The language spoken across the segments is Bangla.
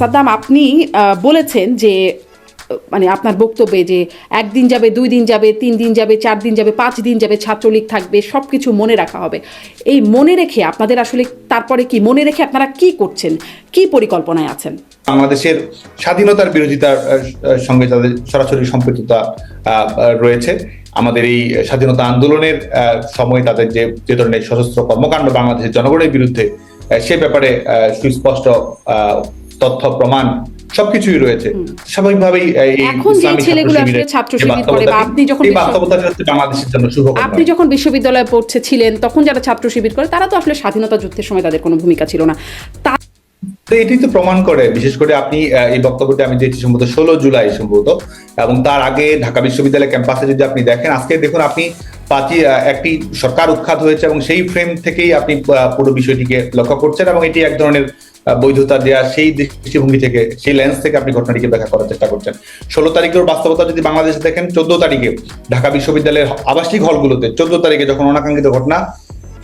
সাদ্দাম, আপনি বলেছেন যে মানে আপনার বক্তব্যে যে একদিন যাবে, দুই দিন যাবে, তিন দিন যাবে, চার দিন যাবে, পাঁচ দিন যাবে, ছাত্রলীগ থাকবে সব কিছু মনে রাখা হবে। এই মনে রেখে আপনাদের আসলে তারপরে কি, মনে রেখে আপনারা কি করছেন? কি পরিকল্পনায় আছেন? বাংলাদেশের স্বাধীনতার বিরোধিতার সঙ্গে তাদের সরাসরি সম্পৃক্ততা রয়েছে। আমাদের এই স্বাধীনতা আন্দোলনের সময় তাদের যে যে ধরনের সশস্ত্র কর্মকাণ্ড বাংলাদেশের জনগণের বিরুদ্ধে সে ব্যাপারে সুস্পষ্ট তথ্য প্রমাণ সবকিছুই রয়েছে। স্বাভাবিকভাবেই এই এখন যে ছেলেগুলো আসলে ছাত্র শিবির করে বা আপনি যখন বাংলাদেশের জন্য শুভ আপনি যখন বিশ্ববিদ্যালয়ে পড়ছে ছিলেন তখন যারা ছাত্র শিবির করে তারা তো আসলে স্বাধীনতা যুদ্ধের সময় তাদের কোনো ভূমিকা ছিল না। তো এটি তো প্রমাণ করে বিশেষ করে আপনি এই বক্তব্যটি আমি দিয়েছি সম্ভবত ষোলো জুলাই সম্ভবত এবং তার আগে ঢাকা বিশ্ববিদ্যালয় ক্যাম্পাসে যদি আপনি দেখেন আজকে দেখুন আপনি পাঁচই একটি সরকার উৎখাত হয়েছে এবং সেই ফ্রেম থেকেই আপনি পুরো বিষয়টিকে লক্ষ্য করছেন এবং এটি এক ধরনের বৈধতা দেওয়া সেই দৃষ্টিভঙ্গি থেকে, সেই লেন্স থেকে আপনি ঘটনাটিকে ব্যাখ্যা করার চেষ্টা করছেন। ষোলো তারিখের বাস্তবতা যদি বাংলাদেশে দেখেন, চোদ্দ তারিখে ঢাকা বিশ্ববিদ্যালয়ের আবাসিক হলগুলোতে চোদ্দ তারিখে যখন অনাকাঙ্ক্ষিত ঘটনা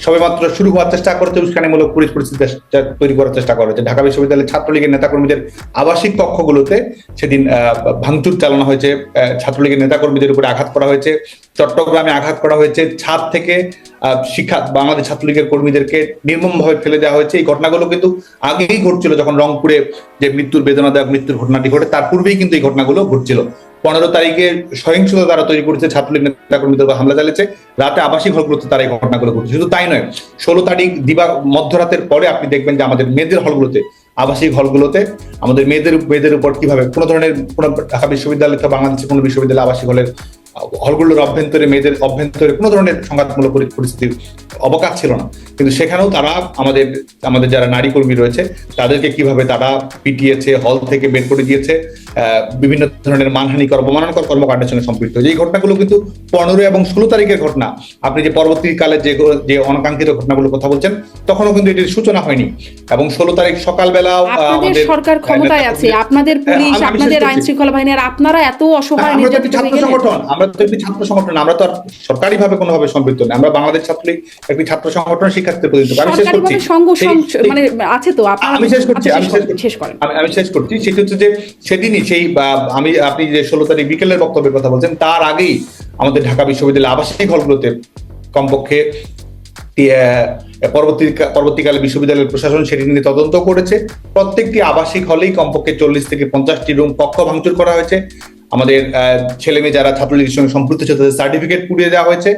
সবেমাত্র শুরু হওয়ার চেষ্টা করেছে, উস্কানিমূলক পরিস্থিতি তৈরি করার চেষ্টা করেছে ঢাকা বিশ্ববিদ্যালয়ের ছাত্রলীগের নেতাকর্মীদের আবাসিক কক্ষগুলোতে সেদিন ভাঙচুর চালানো হয়েছে। ছাত্রলীগের নেতাকর্মীদের উপরে আঘাত করা হয়েছে। চট্টগ্রামে আঘাত করা হয়েছে। ছাদ থেকে শিক্ষা, বাংলাদেশ ছাত্রলীগের কর্মীদেরকে নির্মমভাবে ফেলে দেওয়া হয়েছে। এই ঘটনাগুলো কিন্তু আগেই ঘটছিল, যখন রংপুরে যে মৃত্যুর বেদনাদায়ক মৃত্যুর ঘটনাটি ঘটে, তার পূর্বেই কিন্তু এই ঘটনাগুলো ঘটছিল। পনেরো তারিখে সহিংসতা তারা তৈরি করেছে ছাত্রলীগ নেতাকর্মীদের উপর হামলা চালিয়েছে। রাতে আবাসিক হলগুলোতে তারা এই ঘটনাগুলো ঘটেছে। শুধু তাই নয়, ষোলো তারিখ দিবা মধ্যরাতের পরে আপনি দেখবেন যে আমাদের মেয়েদের হলগুলোতে, আবাসিক হলগুলোতে আমাদের মেয়েদের মেয়েদের উপর কীভাবে কোনো ধরনের কোনো ঢাকা বিশ্ববিদ্যালয় বা বাংলাদেশের কোনো বিশ্ববিদ্যালয় আবাসিক হলের হলগুলোর অভ্যন্তরে মেয়েদের অভ্যন্তরে কোনো ধরনের সংঘাতমূলক পরি- পরিস্থিতির অবকাশ ছিল না। কিন্তু সেখানেও তারা আমাদের আমাদের যারা নারী কর্মী রয়েছে তাদেরকে কীভাবে তারা পিটিয়েছে হল থেকে বের করে দিয়েছে বিভিন্ন ধরনের মানহানিকর অবমাননাকর কর্মকাণ্ডের সঙ্গে সম্পৃক্ত। যে এই ঘটনাগুলো কিন্তু পনেরো এবং ষোলো তারিখের ঘটনা। আপনি যে পরবর্তীকালে যে যে অনাকাঙ্ক্ষিত ঘটনাগুলোর কথা বলছেন তখনও কিন্তু এটির সূচনা হয়নি। এবং ষোলো তারিখ আপনাদের আমাদের সরকার ক্ষমতায় আছে। আপনাদের পুলিশ আমি শেষ আপনাদের আইন শৃঙ্খলা বাহিনী আর আপনারা এত অসহায় আমরা তো একটি ছাত্র সংগঠন আমরা তো আর কোনোভাবে সম্পৃক্ত নই। আমরা বাংলাদেশ ছাত্রলীগ একটি ছাত্র সংগঠন শিক্ষার্থীদের প্রতিনিধিত্ব আমি শেষ করছি। মানে আছে তো আমি শেষ করছি আচ্ছা, আমি শেষ করছি। আমি শেষ করছি। সেটি হচ্ছে যে সেদিনই সেই আমি আপনি যে ষোলো তারিখ বিকেলের বক্তব্যের কথা বলছেন তার আগেই আমাদের ঢাকা বিশ্ববিদ্যালয় আবাসিক হলগুলোতে কমপক্ষে পরবর্তী পরবর্তীকালে বিশ্ববিদ্যালয়ের প্রশাসন সেটি নিয়ে তদন্ত করেছে। প্রত্যেকটি আবাসিক হলেই কমপক্ষে চল্লিশ থেকে পঞ্চাশটি রুম কক্ষ ভাঙচুর করা হয়েছে। আমাদের ছেলে মেয়ে যারা ছাত্রলীগের সঙ্গে সম্পৃক্ত ছিল তাদের সার্টিফিকেট পুড়িয়ে দেওয়া হয়েছে।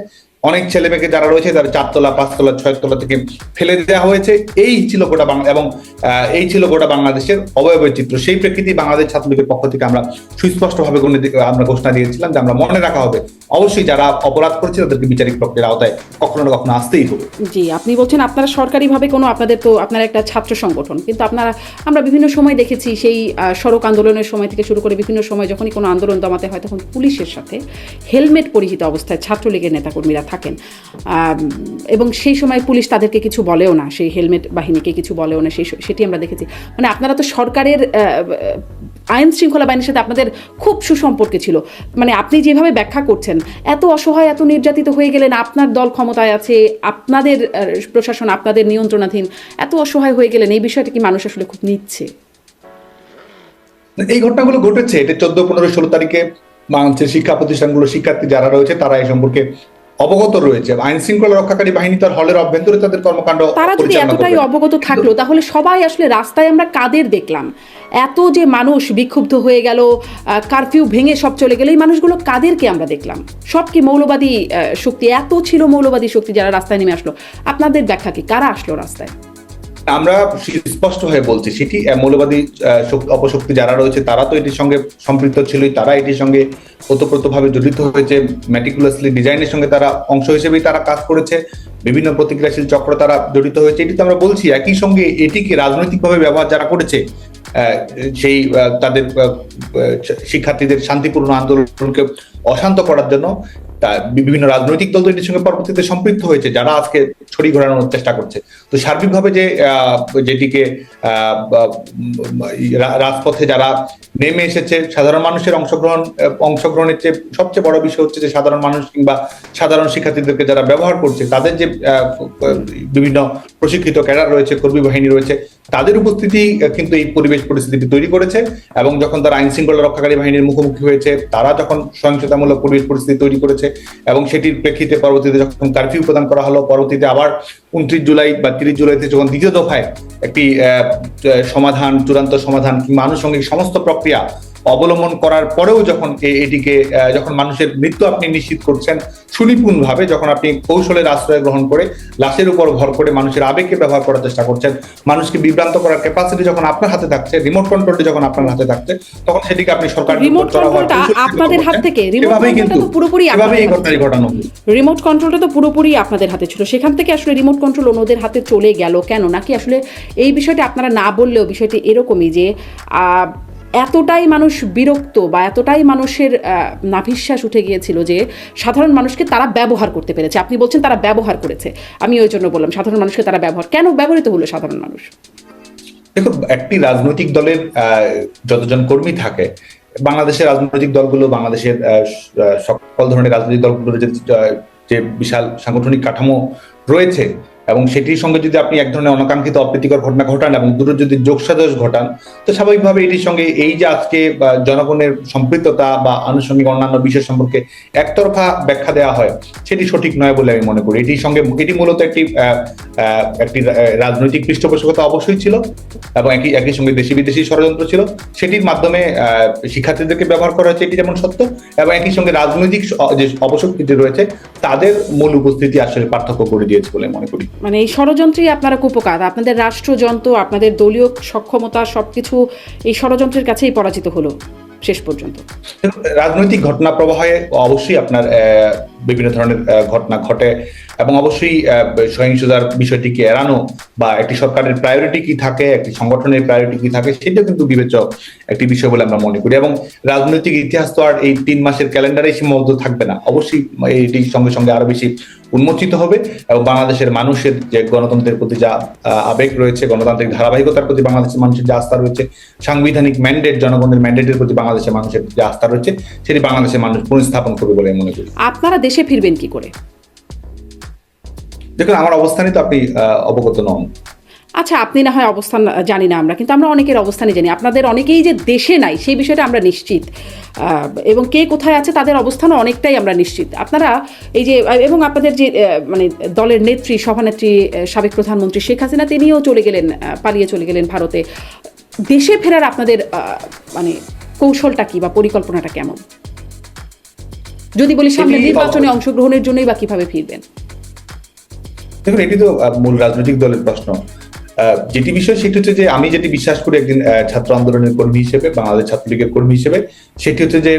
অনেক ছেলে মেয়েকে যারা রয়েছে, তারা চারতলা, পাঁচতলা, ছয়তলা থেকে ফেলে দেওয়া হয়েছে। এই ছিল গোটা বাংলা এবং এই ছিল গোটা বাংলাদেশের অবয়বের চিত্র। সেই প্রেক্ষিতে বাংলাদেশ ছাত্রলীগের পক্ষ থেকে আমরা সুস্পষ্টভাবে আমরা ঘোষণা দিয়েছিলাম যে আমরা মনে রাখা হবে। অবশ্যই যারা অপরাধ করেছে, তাদেরকে বিচারিক প্রক্রিয়ার আওতায় কখনো না কখনো আসতেই হবে। জি, আপনি বলছেন আপনারা সরকারিভাবে কোনো আপনাদের তো আপনারা একটা ছাত্র সংগঠন, কিন্তু আপনারা আমরা বিভিন্ন সময় দেখেছি সেই সড়ক আন্দোলনের সময় থেকে শুরু করে বিভিন্ন সময় যখনই কোনো আন্দোলন দমাতে হয়, তখন পুলিশের সাথে হেলমেট পরিহিত অবস্থায় ছাত্রলীগের নেতাকর্মীরা থাকেন। এবং সেই সময় পুলিশ তাদেরকে কিছু বলেও না, সেই হেলমেট বাহিনীকে কিছু বলেও না, সেই সেটি আমরা দেখেছি। মানে আপনারা তো সরকারের আইন শৃঙ্খলা বাহিনীর সাথে আপনাদের খুব সুসম্পর্কে ছিল। মানে আপনি যেভাবে ব্যাখ্যা করছেন, এত অসহায়, এত নির্যাতিত হয়ে গেলেন, আপনার দল ক্ষমতায় আছে, আপনাদের প্রশাসন আপনাদের নিয়ন্ত্রণাধীন, এত অসহায় হয়ে গেলেন, এই বিষয়টা কি মানুষ আসলে খুব নিচ্ছে? এই ঘটনাগুলো ঘটেছে, এটা চোদ্দ, পনেরো, ষোলো তারিখে বাংলাদেশের শিক্ষা প্রতিষ্ঠানগুলো শিক্ষার্থী যারা রয়েছে, তারা এই সম্পর্কে অবগত রয়েছে। আইন শৃঙ্খলা রক্ষাকারী বাহিনী তার হলের অভ্যন্তরে তাদের কর্মকাণ্ড তারা যদি এতটাই অবগত থাকল তাহলে সবাই আসলে রাস্তায় আমরা কাদের দেখলাম? এত যে মানুষ বিক্ষুব্ধ হয়ে গেল কারফিউ ভেঙে সব চলে গেল এই মানুষগুলো কাদেরকে আমরা দেখলাম? সব কি মৌলবাদী শক্তি? এত ছিল মৌলবাদী শক্তি যারা রাস্তায় নেমে আসলো। আপনাদের ব্যাখ্যা কি? কারা আসলো রাস্তায়? আমরা স্পষ্ট হয়ে বলছি, সেটি মৌলবাদী অপশক্তি যারা রয়েছে, তারা তো এটির সঙ্গে সম্পৃক্ত ছিলই, তারা এটির সঙ্গে ওতপ্রোতভাবে জড়িত হয়েছে ম্যাটিকুলাসলি ডিজাইনের সঙ্গে তারা অংশ হিসেবেই তারা কাজ করেছে, বিভিন্ন প্রতিক্রিয়াশীল চক্র তারা জড়িত হয়েছে, এটি তো আমরা বলছি, একই সঙ্গে এটিকে রাজনৈতিকভাবে ব্যবহার যারা করেছে সেই তাদের শিক্ষার্থীদের শান্তিপূর্ণ আন্দোলনকে অশান্ত করার জন্য বিভিন্ন রাজনৈতিক দল তো এটির সঙ্গে পরবর্তীতে সম্পৃক্ত হয়েছে, যারা আজকে ছড়ি ঘোরানোর চেষ্টা করছে। তো সার্বিকভাবে যে যেটিকে রাজপথে যারা নেমে এসেছে। সাধারণ মানুষের অংশগ্রহণ অংশগ্রহণের চেয়ে সবচেয়ে বড় বিষয় হচ্ছে যে সাধারণ মানুষ কিংবা সাধারণ শিক্ষার্থীদেরকে যারা ব্যবহার করছে, তাদের যে বিভিন্ন প্রশিক্ষিত ক্যাডার রয়েছে, কর্মী বাহিনী রয়েছে, তাদের উপস্থিতি কিন্তু এই পরিবেশ পরিস্থিতি তৈরি করেছে এবং যখন তারা আইন শৃঙ্খলা রক্ষাকারী বাহিনীর মুখোমুখি হয়েছে, তারা যখন সহিংসতামূলক পরিবেশ পরিস্থিতি তৈরি করেছে এবং সেটির প্রেক্ষিতে পরবর্তীতে যখন কারফিউ প্রদান করা হলো, পরবর্তীতে আবার উনত্রিশ জুলাই বা তিরিশ জুলাইতে যখন দ্বিতীয় দফায় একটি সমাধান চূড়ান্ত সমাধান কিংবা আনুষঙ্গিক সমস্ত প্রক্রিয়া অবলম্বন করার পরেও যখন এটিকে যখন মানুষের মৃত্যু আপনি নিশ্চিত করছেন সুনিপুণ ভাবে যখন আপনি কৌশলের আশ্রয় গ্রহণ করে লাশের উপর ভর করে মানুষের আবেগকে ব্যবহার করার চেষ্টা করছেন মানুষকে বিভ্রান্ত করার ক্যাপাসিটি যখন আপনার হাতে থাকছে রিমোট কন্ট্রোলটি যখন আপনার হাতে থাকছে তখন সেটিকে আপনি সরকার controlটা আপনাদের হাত থেকে, তো পুরোপুরি এই ঘটনাটি ঘটানো রিমোট কন্ট্রোলটা তো পুরোপুরি আপনাদের হাতে ছিল। সেখান থেকে আসলে রিমোট কন্ট্রোল অন্যদের হাতে চলে গেল কেন? নাকি আসলে এই বিষয়টা আপনারা না বললেও বিষয়টি এরকমই যে আহ, এতটাই মানুষ বিরক্ত বা এতটাই মানুষের নাভিশ্বাস উঠে গিয়েছিল যে সাধারণ মানুষকে তারা ব্যবহার করতে পেরেছে। আপনি বলছেন তারা ব্যবহার করেছে। আমি ওই জন্য বললাম, সাধারণ মানুষকে তারা ব্যবহার, কেন ব্যবহৃত হলো সাধারণ মানুষ? দেখুন একটি রাজনৈতিক দলের যতজন কর্মী থাকে, বাংলাদেশের রাজনৈতিক দলগুলো, বাংলাদেশের সকল ধরনের রাজনৈতিক দলগুলোর যে বিশাল সাংগঠনিক কাঠামো রয়েছে এবং সেটির সঙ্গে যদি আপনি এক ধরনের অনাকাঙ্ক্ষিত অপ্রীতিকর ঘটনা ঘটান এবং দুটো যদি যোগসাজশ ঘটান, তো স্বাভাবিকভাবে এটির সঙ্গে এই যে আজকে জনগণের সম্পৃক্ততা বা আনুষঙ্গিক অন্যান্য বিষয় সম্পর্কে একতরফা ব্যাখ্যা দেওয়া হয়, সেটি সঠিক নয় বলে আমি মনে করি। এটির সঙ্গে, এটি মূলত একটি একটি রাজনৈতিক পৃষ্ঠপোষকতা অবশ্যই ছিল এবং একই একই সঙ্গে দেশি বিদেশি ষড়যন্ত্র ছিল। সেটির মাধ্যমে শিক্ষার্থীদেরকে ব্যবহার করা হয়েছে, এটি যেমন সত্য, এবং একই সঙ্গে রাজনৈতিক যে অপশক্তিটি রয়েছে, তাদের মূল উপস্থিতি আসলে পার্থক্য করে দিয়েছে বলে মনে করি। মানে এই ষড়যন্ত্রই আপনারা কুপকাত আপনাদের রাষ্ট্রযন্ত্র, আপনাদের দলীয় সক্ষমতা সবকিছু এই ষড়যন্ত্রের কাছেই পরাজিত হলো শেষ পর্যন্ত। রাজনৈতিক ঘটনা প্রবাহে অবশ্যই আপনার বিভিন্ন ধরনের ঘটনা ঘটে এবং অবশ্যই সহিংসতার বিষয়টিকে এড়ানো বা একটি সরকারের প্রায়োরিটি কি থাকে, একটি সংগঠনের প্রায়োরিটি কি থাকে সেটা কিন্তু বিবেচ্য একটি বিষয় বলে আমরা মনে করি এবং রাজনৈতিক ইতিহাস তো আর এই তিন মাসের ক্যালেন্ডারে সীমাবদ্ধ থাকবে না। অবশ্যই এটির সঙ্গে সঙ্গে আরও বেশি উন্মোচিত হবে এবং বাংলাদেশের মানুষের যে গণতন্ত্রের প্রতি যা আবেগ রয়েছে, গণতান্ত্রিক ধারাবাহিকতার প্রতি বাংলাদেশের মানুষের যে আস্থা রয়েছে, সাংবিধানিক ম্যান্ডেট জনগণের ম্যান্ডেটের প্রতি বাংলাদেশের মানুষের যে আস্থা রয়েছে, সেটি বাংলাদেশের মানুষ পুনঃস্থাপন করবে বলে মনে করি। আপনারা দেশে ফিরবেন কি করে? দেখুন আমার অবস্থানই তো আপনি অবগত নন। আচ্ছা আপনি না হয় অবস্থান জানি না আমরা কিন্তু আমরা অনেকের অবস্থানই জানি। আপনাদের অনেকেই যে দেশে নাই সেই বিষয়টা আমরা নিশ্চিত। এবং কে কোথায় আছে তাদের অবস্থানও অনেকটাই আমরা নিশ্চিত। আপনারা এই যে এবং আপনাদের যে মানে দলের নেত্রী সভানেত্রী সাবেক প্রধানমন্ত্রী শেখ হাসিনা তিনিও চলে গেলেন পালিয়ে চলে গেলেন ভারতে। দেশে ফেরার আপনাদের মানে কৌশলটা কি বা পরিকল্পনাটা কেমন? যদি বলি সামনে নির্বাচনে অংশগ্রহণের জন্যই বা কীভাবে ফিরবেন? দেখুন এটি তো মূল রাজনৈতিক দলের প্রশ্ন। আহ, যেটি বিষয় সেটি হচ্ছে যে আমি যেটি বিশ্বাস করি একদিন ছাত্র আন্দোলনের কর্মী হিসেবে বাংলাদেশ ছাত্রলীগের কর্মী হিসেবে সেটি হচ্ছে যে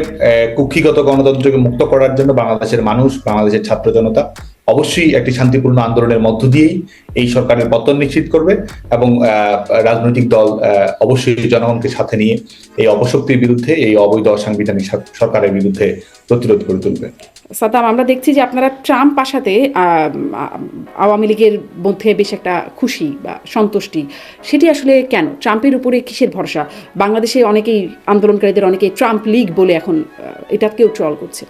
কুক্ষিগত গণতন্ত্রকে মুক্ত করার জন্য বাংলাদেশের মানুষ বাংলাদেশের ছাত্র জনতা অবশ্যই একটি শান্তিপূর্ণ আন্দোলনের মধ্য দিয়েই এই সরকারের পতন নিশ্চিত করবে এবং রাজনৈতিক দল অবশ্যই জনগণকে সাথে নিয়ে এই অপশক্তির বিরুদ্ধে, এই অবৈধ সাংবিধানিক সর- সরকারের বিরুদ্ধে প্রতিরোধ করে তুলবে। সাদাম আমরা দেখছি যে আপনারা ট্রাম্প আসাতে আওয়ামী লীগের মধ্যে বেশ একটা খুশি বা সন্তুষ্টি। সেটি আসলে কেন? ট্রাম্পের উপরে কিসের ভরসা? বাংলাদেশে অনেকেই আন্দোলনকারীদের অনেকেই ট্রাম্প লীগ বলে এখন এটাকেও ট্রল করছে।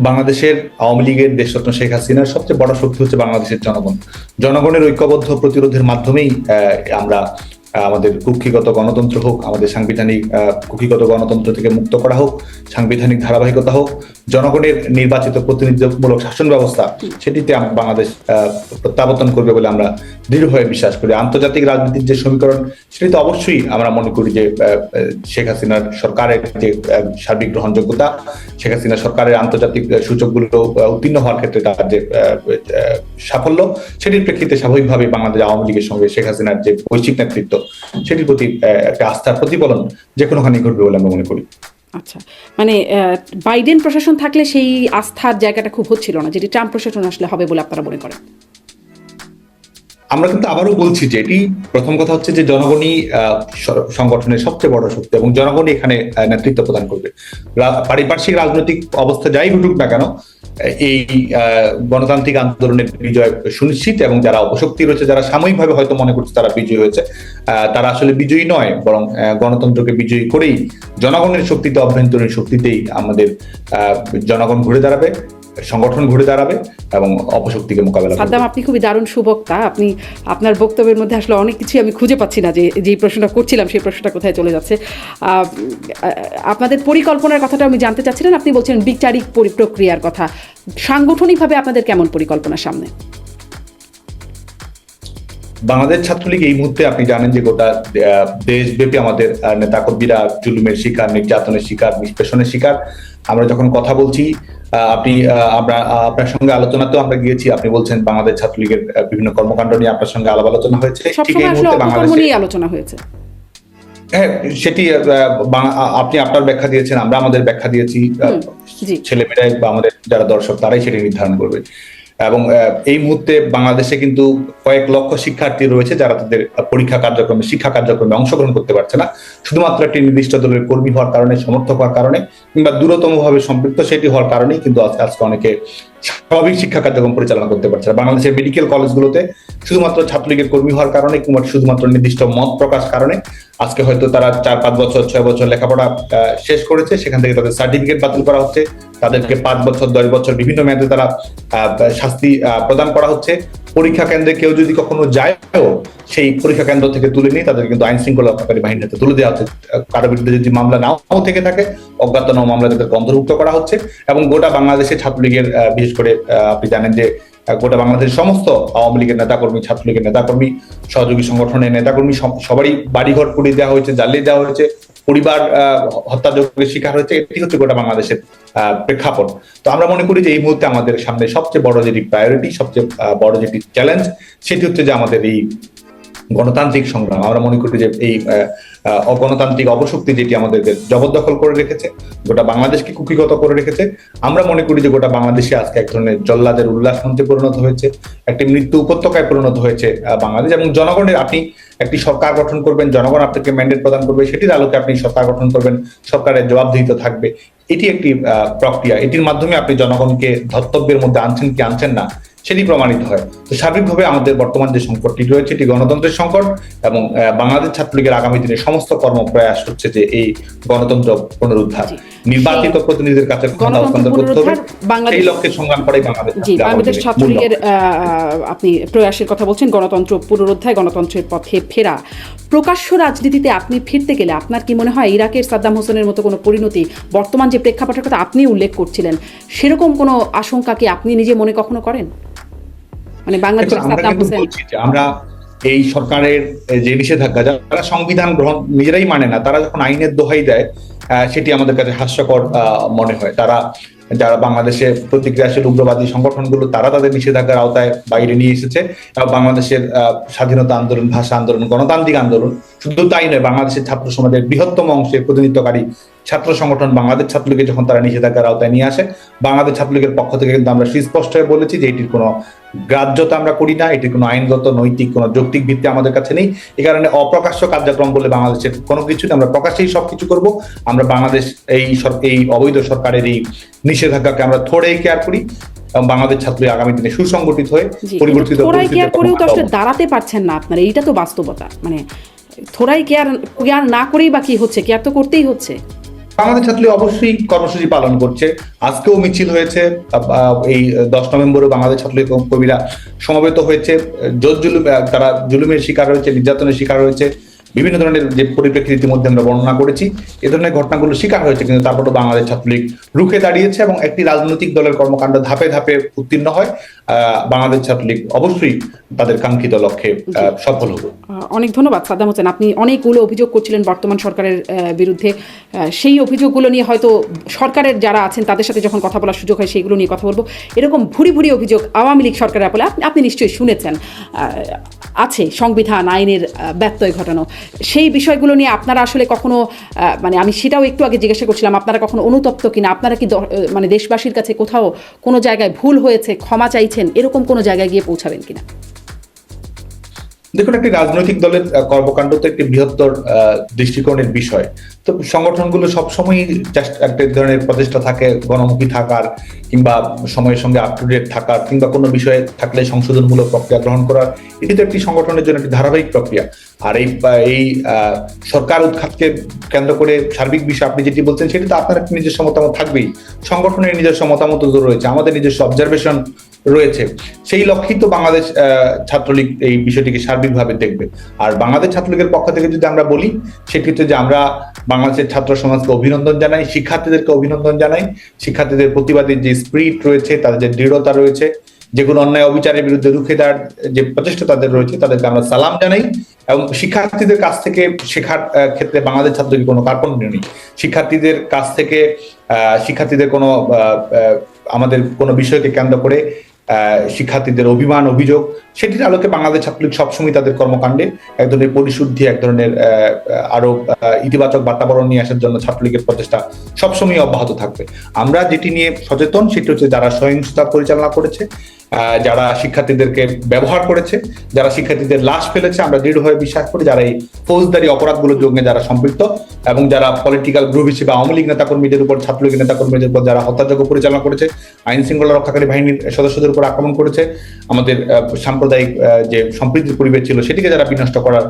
বাংলাদেশের আওয়ামী লীগের দেশরত্ন শেখ হাসিনার সবচেয়ে বড় শক্তি হচ্ছে বাংলাদেশের জনগণ। জনগণের ঐক্যবদ্ধ প্রতিরোধের মাধ্যমেই আমরা আমাদের কুক্ষিগত গণতন্ত্র হোক আমাদের সাংবিধানিক কুক্ষিগত গণতন্ত্র থেকে মুক্ত করা হোক সাংবিধানিক ধারাবাহিকতা হোক জনগণের নির্বাচিত প্রতিনিধিত্বমূলক শাসন ব্যবস্থা সেটিতে বাংলাদেশ প্রত্যাবর্তন করবে বলে আমরা দৃঢ়ভাবে বিশ্বাস করি। আন্তর্জাতিক রাজনীতির যে সমীকরণ সেটি তো অবশ্যই আমরা মনে করি যে শেখ হাসিনার সরকারের যে সার্বিক গ্রহণযোগ্যতা শেখ হাসিনা সরকারের আন্তর্জাতিক সূচকগুলো উত্তীর্ণ হওয়ার ক্ষেত্রে তার যে সাফল্য সেটির প্রেক্ষিতে স্বাভাবিকভাবে বাংলাদেশ আওয়ামী লীগের সঙ্গে শেখ হাসিনার যে বৈশ্বিক নেতৃত্ব সেটির প্রতি একটা আস্থার প্রতিফলন যে কোনোখানে ঘটবে বলে আমরা মনে করি। আচ্ছা মানে বাইডেন প্রশাসন থাকলে সেই আস্থার জায়গাটা খুব হচ্ছিল না, যেটি ট্রাম্প প্রশাসন আসলে হবে বলে আপনারা মনে করেন? আমরা কিন্তু আবারও বলছি যে এটি প্রথম কথা হচ্ছে যে জনগণই সংগঠনের সবচেয়ে বড় শক্তি এবং জনগণই এখানে নেতৃত্ব প্রদান করবে। পারিপার্শ্বিক রাজনৈতিক অবস্থা যাই ঘটুক না কেন এই গণতান্ত্রিক আন্দোলনের বিজয় সুনিশ্চিত এবং যারা অপশক্তি রয়েছে, যারা সাময়িকভাবে হয়তো মনে করছে তারা বিজয়ী হয়েছে তারা আসলে বিজয়ী নয়, বরং গণতন্ত্রকে বিজয়ী করেই জনগণের শক্তিতে, অভ্যন্তরীণ শক্তিতেই আমাদের জনগণ ঘুরে দাঁড়াবে। সংগঠন ঘুরে দাঁড়াবে এবং অপশক্তিকে মোকাবেলা সাদ্দাম আপনি খুবই দারুণ সুবক্তা। আপনি আপনার বক্তব্যের মধ্যে আসলে অনেক কিছুই আমি খুঁজে পাচ্ছি না যে যে প্রশ্নটা করছিলাম সেই প্রশ্নটা কোথায় চলে যাচ্ছে। আপনাদের পরিকল্পনার কথাটা আমি জানতে চাচ্ছিলেন আপনি বলছেন বিচারিক প্রক্রিয়ার কথা। সাংগঠনিকভাবে আপনাদের কেমন পরিকল্পনা সামনে? বাংলাদেশ ছাত্রলীগ এই মুহূর্তে আপনি জানেন যে গোটা দেশব্যাপী আমাদের নেতাকর্মীরা জুলুমের শিকার নির্যাতনের শিকার নিষ্পেষণের শিকার। আমরা যখন কথা বলছি আপনি আমরা আপনার সঙ্গে আলোচনাতেও আমরা গিয়েছি। আপনি বলছেন বাংলাদেশ ছাত্রলীগের বিভিন্ন কর্মকাণ্ড নিয়ে আপনার সঙ্গে আলাপ আলোচনা হয়েছে। ঠিক এই মুহূর্তে বাংলাদেশে আলোচনা হয়েছে। হ্যাঁ সেটি আপনি আপনার ব্যাখ্যা দিয়েছেন আমরা আমাদের ব্যাখ্যা দিয়েছি। ছেলেমেয়েরাই বা আমাদের যারা দর্শক তারাই সেটি নির্ধারণ করবে। এবং এই মুহূর্তে বাংলাদেশে কিন্তু কয়েক লক্ষ শিক্ষার্থী রয়েছে যারা তাদের পরীক্ষা কার্যক্রমে, শিক্ষা কার্যক্রমে অংশগ্রহণ করতে পারছে না। শুধুমাত্র একটি নির্দিষ্ট দলের কর্মী হওয়ার কারণে, সমর্থক হওয়ার কারণে, কিংবা দূরতম ভাবে সম্পৃক্ত, সেটি হওয়ার কারণেই কিন্তু আজকে অনেকে স্বাভাবিক শিক্ষা কার্যক্রম পরিচালনা করতে পারছে বাংলাদেশের মেডিকেল কলেজগুলোতে শুধুমাত্র ছাত্রলীগের কর্মী হওয়ার কারণে কিংবা শুধুমাত্র নির্দিষ্ট মত প্রকাশ কারণে আজকে হয়তো তারা চার, পাঁচ বছর, ছয় বছর লেখাপড়া শেষ করেছে। সেখান থেকে তাদের সার্টিফিকেট বাতিল করা হচ্ছে। তাদেরকে পাঁচ বছর, দশ বছর বিভিন্ন মেয়াদে তারা শাস্তি প্রদান করা হচ্ছে। পরীক্ষা কেন্দ্রে কেউ যদি কখনো যায়ও সেই পরীক্ষা কেন্দ্র থেকে তুলে নিয়ে তাদের কিন্তু আইন শৃঙ্খলা রক্ষাকারী বাহিনীর হাতে তুলে দেওয়া হচ্ছে। কারও বিরুদ্ধে যদি মামলা নাও থেকে থাকে অজ্ঞাতনামা মামলা তাদেরকে অন্তর্ভুক্ত করা হচ্ছে এবং গোটা বাংলাদেশে ছাত্রলীগের বিশেষ করে আপনি জানেন যে গোটা বাংলাদেশের সমস্ত আওয়ামী লীগের নেতাকর্মী ছাত্রলীগের নেতাকর্মী সহযোগী সংগঠনের নেতাকর্মী সব- সবারই বাড়িঘর পুড়িয়ে দেওয়া হয়েছে জ্বালিয়ে দেওয়া হয়েছে পরিবার আহ, হত্যাযজ্ঞের শিকার হয়েছে। এটি হচ্ছে গোটা বাংলাদেশের প্রেক্ষাপট। তো আমরা মনে করি যে এই মুহূর্তে আমাদের সামনে সবচেয়ে বড় যেটি প্রায়োরিটি সবচেয়ে বড় যেটি চ্যালেঞ্জ সেটি হচ্ছে যে আমাদের এই গণতান্ত্রিক সংগ্রাম। আমরা মনে করি যে এই অগণতান্ত্রিক অপশক্তি যেটি আমাদেরকে জবরদখল করে রেখেছে, গোটা বাংলাদেশকে কুকিগত করে রেখেছে, আমরা মনে করি যে গোটা বাংলাদেশে আজকে এক ধরনের জল্লাদের উল্লাস মঞ্চে পরিণত হয়েছে, একটি মৃত্যু উপত্যকায় পরিণত হয়েছে বাংলাদেশ এবং জনগণের আপনি একটি সরকার গঠন করবেন, জনগণ আপনাকে ম্যান্ডেট প্রদান করবে, সেটির আলোকে আপনি সরকার গঠন করবেন, সরকারের জবাবদিহিত থাকবে। এটি একটি প্রক্রিয়া। এটির মাধ্যমে আপনি জনগণকে ধর্তব্যের মধ্যে আনছেন কি আনছেন না সেটি প্রমাণিত হয়। তো সার্বিকভাবে আমাদের বর্তমান যে সংকটটি রয়েছে এটি গণতন্ত্রের সংকট এবং বাংলাদেশ ছাত্রলীগের আগামী দিনে সমস্ত কর্মপ্রয়াস হচ্ছে যে এই গণতন্ত্র পুনরুদ্ধার। নির্বাচিত প্রতিনিধিদের কাছে ক্ষমতা হস্তান্তর করতে হবে। সেই লক্ষ্যে সংগ্রাম করেই বাংলাদেশ বাংলাদেশ ছাত্রলীগের আপনি প্রয়াসের কথা বলছেন গণতন্ত্র পুনরুদ্ধার গণতন্ত্রের পথে ফেরা। প্রকাশ্য রাজনীতিতে আপনি ফিরতে গেলে আপনার কি মনে হয় ইরাকের সাদ্দাম হোসেনের মতো কোনো পরিণতি বর্তমান যে প্রেক্ষাপটের কথা আপনি উল্লেখ করছিলেন সেরকম কোনো আশঙ্কা কি আপনি নিজে মনে কখনো করেন? মানে বাংলাদেশের আমরা সাদ্দাম হোসেন আমরা এই সরকারের যে নিষেধাজ্ঞা যারা সংবিধান গ্রহণ নিজেরাই মানে না তারা যখন আইনের দোহাই দেয় আহ, সেটি আমাদের কাছে হাস্যকর আহ, মনে হয়। তারা যারা বাংলাদেশে প্রতিক্রিয়াশীল উগ্রবাদী সংগঠনগুলো তারা তাদের নিষেধাজ্ঞার আওতায় বাইরে নিয়ে এসেছে। বাংলাদেশের আহ, স্বাধীনতা আন্দোলন ভাষা আন্দোলন গণতান্ত্রিক আন্দোলন শুধু তাই নয় বাংলাদেশের ছাত্র সমাজের বৃহত্তম অংশের প্রতিনিধিত্বকারী ছাত্র সংগঠন বাংলাদেশ ছাত্রলীগের যখন তারা নিষেধাজ্ঞার আওতায় নিয়ে আসে বাংলাদেশ ছাত্রলীগের পক্ষ থেকে কিন্তু আমরা সুস্পষ্ট হয়ে বলেছি যে এটির কোনো গ্রাহ্যতা আমরা করি না এটির কোনো আইনগত নৈতিক কোনো যৌক্তিক ভিত্তি আমাদের কাছে নেই। এই কারণে অপ্রকাশ্য কার্যক্রম বলে বাংলাদেশের কোনো কিছু আমরা প্রকাশ্যেই সবকিছু করব। আমরা বাংলাদেশ এই এই অবৈধ সরকারের এই নিষেধাজ্ঞাকে আমরা থোড়েই কেয়ার করি এবং বাংলাদেশ ছাত্র আগামী দিনে সুসংগঠিত হয়ে পরিবর্তিত দাঁড়াতে পারছেন না আপনারা এইটা তো বাস্তবতা। মানে থোড়াই কেয়ার কেয়ার না করেই বা কি হচ্ছে? কেয়ার তো করতেই হচ্ছে? বাংলাদেশ ছাত্রলীগ অবশ্যই কর্মসূচি পালন করছে। আজকেও মিছিল হয়েছে এই দশ নভেম্বরও বাংলাদেশ ছাত্রলীগ কর্মীরা সমবেত হয়েছে। জোর জুলুম তারা জুলুমের শিকার হয়েছে, নির্যাতনের শিকার হয়েছে। বিভিন্ন ধরনের যে পরিপ্রেক্ষিত ইতিমধ্যে আমরা বর্ণনা করেছি, এ ধরনের ঘটনাগুলো শিকার হয়েছে, কিন্তু তারপরও বাংলাদেশ ছাত্রলীগ রুখে দাঁড়িয়েছে এবং একটি রাজনৈতিক দলের কর্মকাণ্ড ধাপে ধাপে উত্তীর্ণ হয়। বাংলাদেশ ছাত্রলীগ অবশ্যই তাদের কাঙ্ক্ষিত লক্ষ্যে সফল হবে। অনেক ধন্যবাদ সাদ্দাম হোসেন। আপনি অনেকগুলো অভিযোগ করছিলেন বর্তমান সরকারের বিরুদ্ধে। সেই অভিযোগগুলো নিয়ে হয়তো সরকারের যারা আছেন তাদের সাথে যখন কথা বলার সুযোগ হয় সেইগুলো নিয়ে কথা বলব। এরকম ভুরি ভুরি অভিযোগ আওয়ামী লীগ সরকারের আপলে আপনি- নিশ্চয়ই শুনেছেন। আছে সংবিধান আইনের ব্যত্যয় ঘটানো। সেই বিষয়গুলো নিয়ে আপনারা আসলে কখনো মানে আমি সেটাও একটু আগে জিজ্ঞাসা করছিলাম আপনারা কখনো অনুতপ্ত কিনা? আপনারা কি মানে দেশবাসীর কাছে কোথাও কোনো জায়গায় ভুল হয়েছে ক্ষমা এরকম কোনো জায়গায় গিয়ে পৌঁছাবেন কিনা। দেখুন, একটি রাজনৈতিক দলের কর্মকাণ্ড তো একটি বৃহত্তর দৃষ্টিকোণের বিষয়। তো সংগঠনগুলো সবসময়ই চেষ্টা একটা ধরনের প্রচেষ্টা থাকে, গণমুখী থাকার কিংবা সময়ের সঙ্গে আপ টু ডেট থাকার কিংবা কোনো বিষয়ে থাকলে সংশোধনমূলক প্রক্রিয়া গ্রহণ করার, এটি তো একটি সংগঠনের জন্য একটি ধারাবাহিক প্রক্রিয়া। আর এই এই সরকার উৎখাতকে কেন্দ্র করে সার্বিক বিষয় আপনি যেটি বলছেন, সেটি তো আপনার একটা নিজস্ব মতামত থাকবেই। সংগঠনের নিজস্ব মতামত রয়েছে, আমাদের নিজস্ব অবজারভেশন রয়েছে। সেই লক্ষ্যেই তো বাংলাদেশ ছাত্রলীগ এই বিষয়টিকে সার্বিকভাবে দেখবে। আর বাংলাদেশ ছাত্রলীগের পক্ষ থেকে যদি আমরা বলি, সেক্ষেত্রে যে আমরা বাংলাদেশের ছাত্র সমাজকে অভিনন্দন জানাই, শিক্ষার্থীদেরকে অভিনন্দন জানাই, শিক্ষার্থীদের প্রতিবাদের যে স্পিরিট রয়েছে, তাদের যে দৃঢ়তা রয়েছে, যে কোনো অন্যায় অবিচারের বিরুদ্ধে রুখে দেওয়ার যে প্রচেষ্টা তাদের রয়েছে, তাদেরকে আমরা সালাম জানাই এবং শিক্ষার্থীদের কাছ থেকে শেখার ক্ষেত্রে বাংলাদেশ ছাত্রলীগ কোনো কার্পণ্য নেই। শিক্ষার্থীদের কাছ থেকে শিক্ষার্থীদের কোনো আমাদের কোনো বিষয়কে কেন্দ্র করে শিক্ষার্থীদের অভিমান, অভিযোগ, সেটির আলোকে বাংলাদেশ ছাত্রলীগ সবসময় তাদের কর্মকাণ্ডে এক ধরনের পরিশুদ্ধি, এক ধরনের আরও ইতিবাচক বাতাবরণ নিয়ে আসার জন্য ছাত্রলীগের প্রচেষ্টা সবসময় অব্যাহত থাকবে। আমরা যেটি নিয়ে সচেতন, সেটি হচ্ছে যারা সহিংসতা পরিচালনা করেছে যারা শিক্ষার্থীদেরকে ব্যবহার করেছে, যারা শিক্ষার্থীদের লাশ ফেলেছে, আমরা দৃঢ়ভাবে বিশ্বাস করি যারা এই ফৌজদারি অপরাধগুলোর সঙ্গে যারা সম্পৃক্ত এবং যারা পলিটিক্যাল গ্রুপ হিসেবে আওয়ামী লীগ নেতাকর্মীদের উপর ছাত্রলীগের নেতাকর্মীদের উপর যারা হত্যাযজ্ঞ পরিচালনা করেছে, আইন শৃঙ্খলা রক্ষাকারী বাহিনীর সদস্যদের উপর আক্রমণ করেছে, আমাদের সাম্প্রদায়িক যে সম্প্রীতির পরিবেশ ছিল সেটিকে যারা বিনষ্ট করার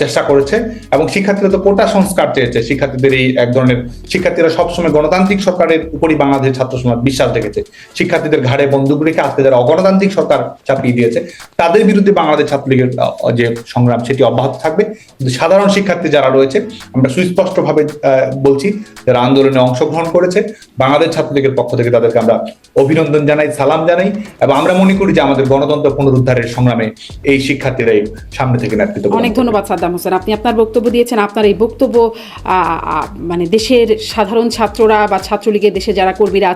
চেষ্টা করেছে এবং শিক্ষার্থীরা তো কোটা সংস্কার চেয়েছে, শিক্ষার্থীদের এই এক ধরনের, শিক্ষার্থীরা সবসময় গণতান্ত্রিক সরকারের উপরই বাংলাদেশের ছাত্র সমাজ বিশ্বাস রেখেছে, শিক্ষার্থীদের ঘাড়ে বন্দুক রেখে আজকে যারা অগণতান্ত্রিক সরকার চাপিয়ে দিয়েছে তাদের বিরুদ্ধে বাংলাদেশ ছাত্রলীগের যে সংগ্রাম সেটি অব্যাহত থাকবে। কিন্তু সাধারণ শিক্ষার্থী যারা রয়েছে আমরা সুস্পষ্টভাবে বলছি যারা আন্দোলনে অংশগ্রহণ করেছে বাংলাদেশ ছাত্রলীগের পক্ষ থেকে তাদেরকে আমরা অভিনন্দন জানাই সালাম জানাই এবং আমরা মনে করি যে আমাদের গণতন্ত্র পুনরুদ্ধারের সংগ্রামে এই শিক্ষার্থীরাই সামনে থেকে নেতৃত্ব অনেক ধন্যবাদ সাদ্দাম হোসেন। আপনি আপনার বক্তব্য দিয়েছেন আপনার এই বক্তব্য মানে দেশের সাধারণ ছাত্ররা বা ছাত্রলীগের দেশে যারা কর্মীরা